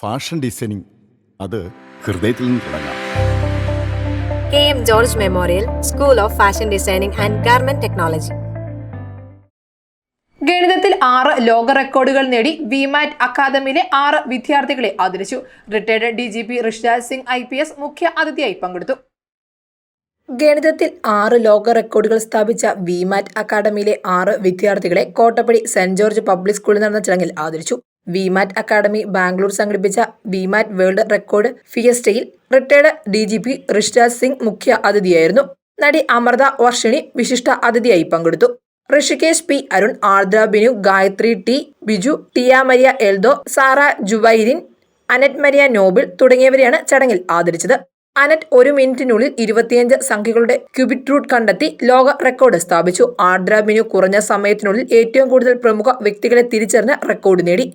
Fashion designing. അത് ഹൃദയത്തിൽ നിന്ന് തുടങ്ങാം. K M George memorial school of fashion designing and garment technology. ഗണിതത്തിൽ ആറ് ലോക റെക്കോർഡുകൾ നേടി വിമാറ്റ് അക്കാദമിയിലെ ആറ് വിദ്യാർത്ഥികളെ ആദരിച്ചു. Retired D G P Rishiraj Singh I P S മുഖ്യ അതിഥിയായി പങ്കെടുത്തു. ഗണിതത്തിൽ ആറ് ലോക റെക്കോർഡുകൾ സ്ഥാപിച്ച വിമാറ്റ് അക്കാദമിയിലെ ആറ് വിദ്യാർത്ഥികളെ കോട്ടപ്പടി സെന്റ് ജോർജ് പബ്ലിക് സ്കൂളിൽ നടന്ന ചടങ്ങിൽ ആദരിച്ചു. വിമാറ്റ് അക്കാദമി ബാംഗ്ലൂർ സംഘടിപ്പിച്ച വിമാറ്റ് world record ഫിയസ്റ്റയിൽ retired D G P Rishiraj Singh മുഖ്യ അതിഥിയായിരുന്നു. നടി അമൃത വർഷിണി വിശിഷ്ട അതിഥിയായി പങ്കെടുത്തു. ഋഷികേശ് പി അരുൺ ആർദ്ര ബിനു ഗായത്രി ടി ബിജു ടിയ മരിയ എൽദോ സാറ ജുവൈരിൻ അനറ്റ് മരിയ നോബിൾ തുടങ്ങിയവരെയാണ് ചടങ്ങിൽ ആദരിച്ചത്. അനറ്റ് ഒരു മിനിറ്റിനുള്ളിൽ ഇരുപത്തിയഞ്ച് സംഖ്യകളുടെ ക്യൂബിക് റൂട്ട് കണ്ടെത്തി ലോക റെക്കോർഡ് സ്ഥാപിച്ചു. ആർദ്ര ബിനു കുറഞ്ഞ സമയത്തിനുള്ളിൽ ഏറ്റവും കൂടുതൽ പ്രമുഖ വ്യക്തികളെ തിരിച്ചറിഞ്ഞ് റെക്കോർഡ് നേടി.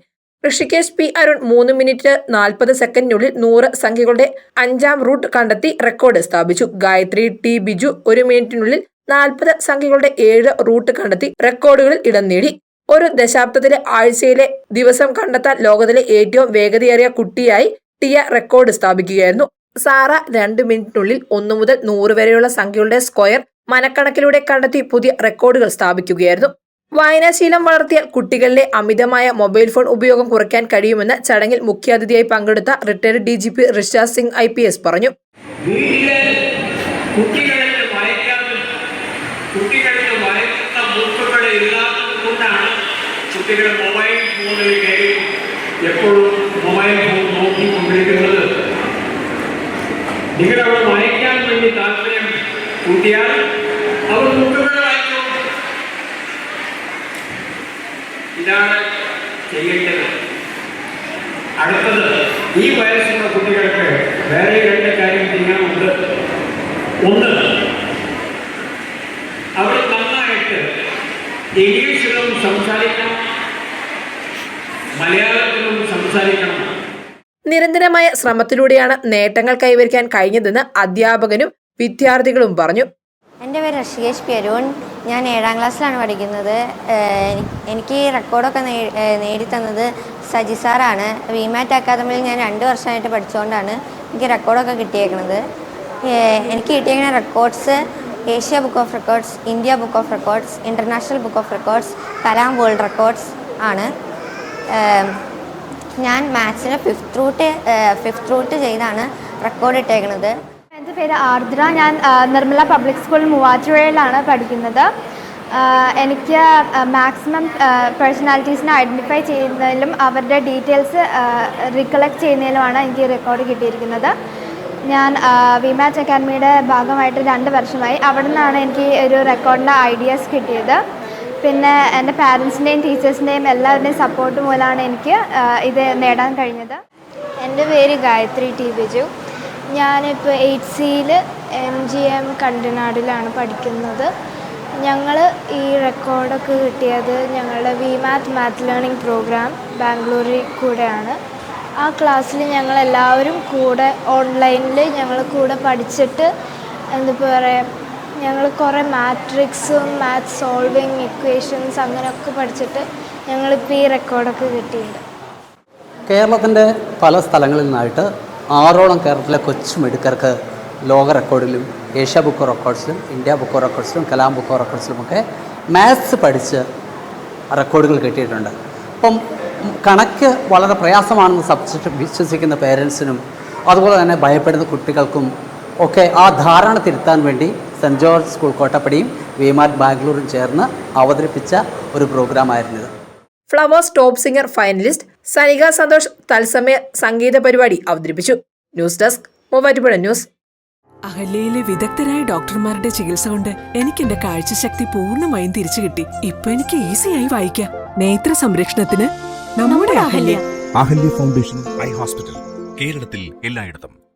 ഋഷികേശ് പി അരുൺ മൂന്ന് മിനിറ്റ് നാൽപ്പത് സെക്കൻഡിനുള്ളിൽ നൂറ് സംഖ്യകളുടെ അഞ്ചാം റൂട്ട് കണ്ടെത്തി റെക്കോർഡ് സ്ഥാപിച്ചു. ഗായത്രി ടി ബിജു ഒരു മിനിറ്റിനുള്ളിൽ നാൽപ്പത് സംഖ്യകളുടെ ഏഴ് റൂട്ട് കണ്ടെത്തി റെക്കോർഡുകളിൽ ഇടം നേടി. ഒരു ദശാബ്ദത്തിലെ ആഴ്ചയിലെ ദിവസം കണ്ടെത്താൻ ലോകത്തിലെ ഏറ്റവും വേഗതയേറിയ കുട്ടിയായി ടിയ റെക്കോർഡ് സ്ഥാപിക്കുകയായിരുന്നു. സാറ രണ്ട് മിനിറ്റിനുള്ളിൽ ഒന്നു മുതൽ നൂറ് വരെയുള്ള സംഖ്യകളുടെ സ്ക്വയർ മനക്കണക്കിലൂടെ കണ്ടെത്തി പുതിയ റെക്കോർഡുകൾ സ്ഥാപിക്കുകയായിരുന്നു. വായനാശീലം വളർത്തിയാൽ കുട്ടികളിലെ അമിതമായ മൊബൈൽ ഫോൺ ഉപയോഗം കുറയ്ക്കാൻ കഴിയുമെന്ന് ചടങ്ങിൽ മുഖ്യാതിഥിയായി പങ്കെടുത്ത retired D G P Rishad Singh I P S പറഞ്ഞു. കുട്ടികളെ മൊബൈൽ ഫോണിലേക്ക് എപ്പോഴും മൊബൈൽ ഫോൺ നിങ്ങളവിടെ വായിക്കാൻ വേണ്ടി താല്പര്യം കൂട്ടിയാൽ അവർ ഇതാണ് ചെയ്യേണ്ടത്? അടുത്തത് ഈ വയസ്സുള്ള കുട്ടികൾക്ക് വേറെ രണ്ട് കാര്യം ചെയ്യാനുണ്ട്. ഒന്ന് അവർ നന്നായിട്ട് ഇംഗ്ലീഷിലും സംസാരിക്കണം. മലയാളത്തിലും സംസാരിക്കണം. നിരന്തരമായ ശ്രമത്തിലൂടെയാണ് നേട്ടങ്ങൾ കൈവരിക്കാൻ കഴിഞ്ഞതെന്ന് അധ്യാപകനും വിദ്യാർത്ഥികളും പറഞ്ഞു. എന്റെ പേര് ഋഷികേഷ് പി അരുൺ ഞാൻ ഏഴാം ക്ലാസ്സിലാണ് പഠിക്കുന്നത്. എനിക്ക് ഈ റെക്കോർഡൊക്കെ നേടിത്തന്നത് സജി സാറാണ്. വിമാറ്റ് അക്കാദമിയിൽ ഞാൻ രണ്ട് വർഷമായിട്ട് പഠിച്ചുകൊണ്ടാണ് എനിക്ക് റെക്കോർഡൊക്കെ കിട്ടിയേക്കുന്നത് എനിക്ക് കിട്ടിയേക്കുന്ന records Asia book of records India book of records international book of records Kalam world records ആണ്. ഞാൻ മാത്സിന് ഫിഫ്ത്ത് റൂട്ട് ഫിഫ്ത്ത് റൂട്ട് ചെയ്താണ് റെക്കോർഡ് ഇട്ടേക്കുന്നത് എന്റെ പേര് ആർദ്ര. ഞാൻ നിർമ്മല പബ്ലിക് സ്കൂൾ മൂവാറ്റുപുഴയിലാണ് പഠിക്കുന്നത്. എനിക്ക് മാക്സിമം പേഴ്സണാലിറ്റീസിനെ ഐഡന്റിഫൈ ചെയ്യുന്നതിലും അവരുടെ ഡീറ്റെയിൽസ് റിക്കളക്ട് ചെയ്യുന്നതിലുമാണ് എനിക്ക് റെക്കോർഡ് കിട്ടിയിരിക്കുന്നത്. ഞാൻ വിമാറ്റ് അക്കാദമിയുടെ ഭാഗമായിട്ട് രണ്ട് വർഷമായി. അവിടെ നിന്നാണ് എനിക്ക് ഒരു റെക്കോർഡിന്റെ ഐഡിയാസ് കിട്ടിയത്. പിന്നെ എന്റെ പാരൻസിന്റെയും ടീച്ചേഴ്സിന്റെയും എല്ലാവരുടെയും സപ്പോർട്ട് മൂലമാണ് എനിക്ക് ഇത് നേടാൻ കഴിഞ്ഞത്. എന്റെ പേര് ഗായത്രി ടി ബിജു. ഞാനിപ്പോൾ എയ്റ്റ് സിയിൽ എം ജി എം കണ്ടനാടിലാണ് പഠിക്കുന്നത്. ഞങ്ങൾ ഈ റെക്കോർഡൊക്കെ കിട്ടിയത് ഞങ്ങളുടെ V math math learning programme ബാംഗ്ലൂരിൽ കൂടെയാണ്. ആ ക്ലാസ്സിൽ ഞങ്ങൾ എല്ലാവരും കൂടെ ഓൺലൈനിൽ ഞങ്ങൾ കൂടെ പഠിച്ചിട്ട് എന്താ പറയുക ഞങ്ങൾ കുറേ മാട്രിക്സും മാത്ത് സോൾവിങ് ഇക്വേഷൻസ് അങ്ങനെയൊക്കെ പഠിച്ചിട്ട് ഞങ്ങളിപ്പോൾ ഈ റെക്കോർഡൊക്കെ കിട്ടിയിട്ടുണ്ട്. കേരളത്തിന്റെ പല സ്ഥലങ്ങളിൽ നിന്നായിട്ട് ആറോളം കേരളത്തിലെ കൊച്ചു മെഡിക്കർക്ക് ലോക റെക്കോർഡിലും ഏഷ്യ ബുക്ക് റെക്കോർഡ്സിലും ഇന്ത്യ ബുക്ക് റെക്കോർഡ്സിലും കലാം ബുക്ക് റെക്കോർഡ്സിലുമൊക്കെ മാത്സ് പഠിച്ച് റെക്കോർഡുകൾ കിട്ടിയിട്ടുണ്ട്. അപ്പം കണക്ക് വളരെ പ്രയാസമാണെന്ന് സബ്ജക്റ്റ് വിശ്വസിക്കുന്ന പേരൻസിനും അതുപോലെ തന്നെ ഭയപ്പെടുന്ന കുട്ടികൾക്കും ഒക്കെ ആ ധാരണ തിരുത്താൻ വേണ്ടി സെന്റ് ജോർജ് സ്കൂൾ കോട്ടപ്പടിയും വിമാറ്റ് ബാംഗ്ലൂരും ചേർന്ന് അവതരിപ്പിച്ച ഒരു പ്രോഗ്രാമായിരുന്നു ഇത്. Flowers top singer finalist Sanika Santhosh തത്സമയ സംഗീത പരിപാടി അവതരിപ്പിച്ചു. News desk Muvattupuzha news. അഹല്യയിലെ വിദഗ്ധരായ ഡോക്ടർമാരുടെ ചികിത്സ കൊണ്ട് എനിക്ക് എന്റെ കാഴ്ചശക്തി പൂർണമായും തിരിച്ചു കിട്ടി. ഇപ്പൊ എനിക്ക് ഈസിയായി വായിക്കാം. നേത്ര സംരക്ഷണത്തിന് നമ്മുടെ Ahalya. Ahalya foundation eye hospital കേരളത്തിൽ എല്ലായിടത്തും.